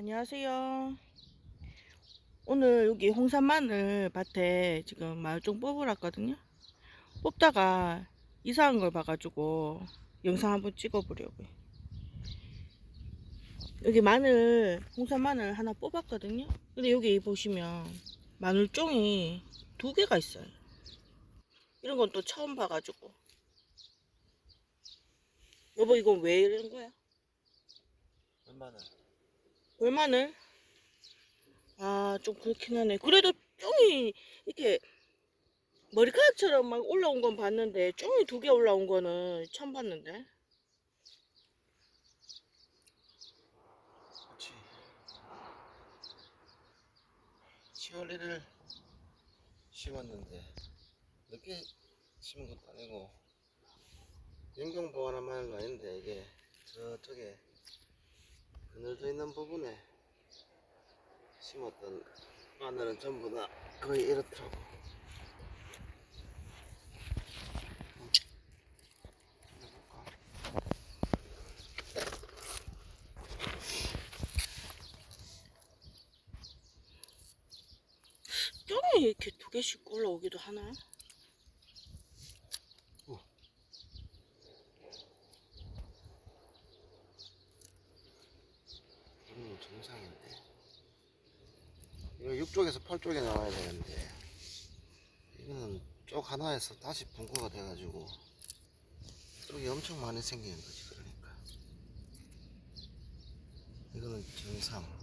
안녕하세요. 오늘 여기 홍산 마늘 밭에 지금 마늘 좀 뽑으랬거든요. 뽑다가 이상한 걸 봐가지고 영상 한번 찍어보려고요. 여기 마늘, 홍산 마늘 하나 뽑았거든요. 근데 여기 보시면 마늘종이 두 개가 있어요. 이런 건 또 처음 봐가지고. 여보, 이건 왜 이런 거야? 얼마나? 얼마는? 아, 좀 그렇긴 하네. 그래도 쫑이 이렇게 머리카락처럼 막 올라온 건 봤는데 쫑이 두 개 올라온 거는 처음 봤는데. 그렇지. 10월 1일 심었는데 늦게 심은 것도 아니고 연경 보관한 마늘도 아닌데 이게 저쪽에 그늘져 있는 부분에 심었던 마늘은 전부 다 거의 이렇더라고. 쫑이 이렇게 두 개씩 올라오기도 하나? 이건 정상인데. 이거 6쪽에서 8쪽에 나와야 되는데. 이거는 쪽 하나에서 다시 분포가 돼가지고 쪽이 엄청 많이 생기는 거지 그러니까. 이거는 정상.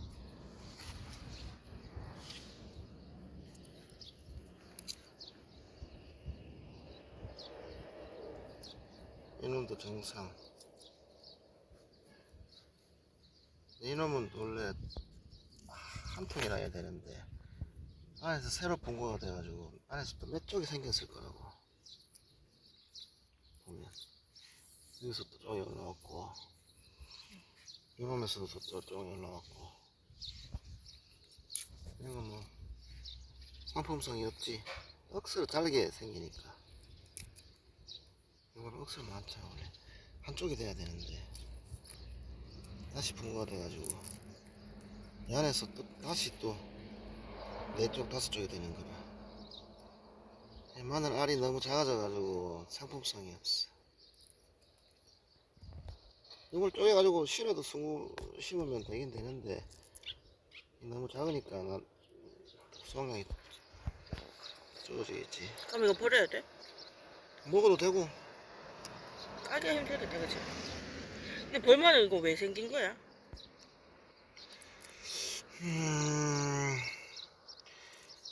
이놈도 정상 이놈은 원래 한 통이나 해야 되는데 안에서 새로 분고가 돼가지고 안에서 또 몇 쪽이 생겼을 거라고. 보면. 여기서 또 쪽이 올라왔고 이놈에서도 또 쪽이 올라왔고. 이런 건뭐 상품성이 없지. 억수로 잘게 생기니까. 이건 억수로 많죠 원래. 한쪽이 돼야 되는데 다시 분고가 돼가지고. 이 안에서 또 다시 또 네 쪽 다섯 쪽이 되는 거라 이 마늘 알이 너무 작아져가지고 상품성이 없어. 이걸 쪼개가지고 실어도 스무 심으면 되긴 되는데 너무 작으니까 난 수확량이 적어지겠지. 그럼 이거 버려야 돼? 먹어도 되고. 까기가 힘들겠다, 그치? 근데 벌마늘 이거 왜 생긴 거야? 음,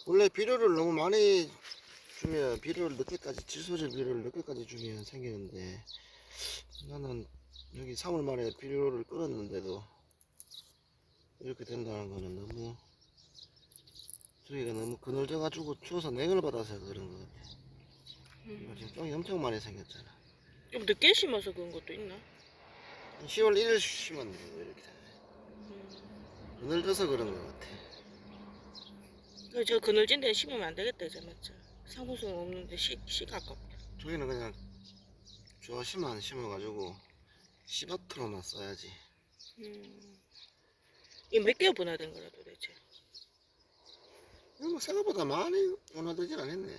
원래 비료를 너무 많이 주면 비료를 늦게까지 질소질 비료를 늦게까지 주면 생기는데 나는 여기 3월 말에 비료를 끊었는데도 이렇게 된다는 거는 너무 저기가 너무 그늘져 가지고 추워서 냉을 받아서 그런 거 같아 이거 지금 쫑이 엄청 많이 생겼잖아 좀 늦게 심어서 그런 것도 있나? 10월 1일 심었는데 왜 이렇게. 그늘져서 그런 거 같아 저 그늘진 데는 심으면 안 되겠다, 이제 맞죠? 상품성 없는데 씨, 씨가 아깝다. 저기는 그냥 조심만 심어가지고 씨밭으로만 써야지 음. 이몇 개월 분화된 거라 도대체? 이거 뭐 생각보다 많이 원화되진 않았네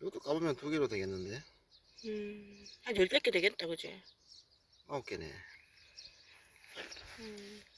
이것도 까보면 두 개로 되겠는데 음. 한 열댓 개 되겠다, 그지? 아홉 개네 음.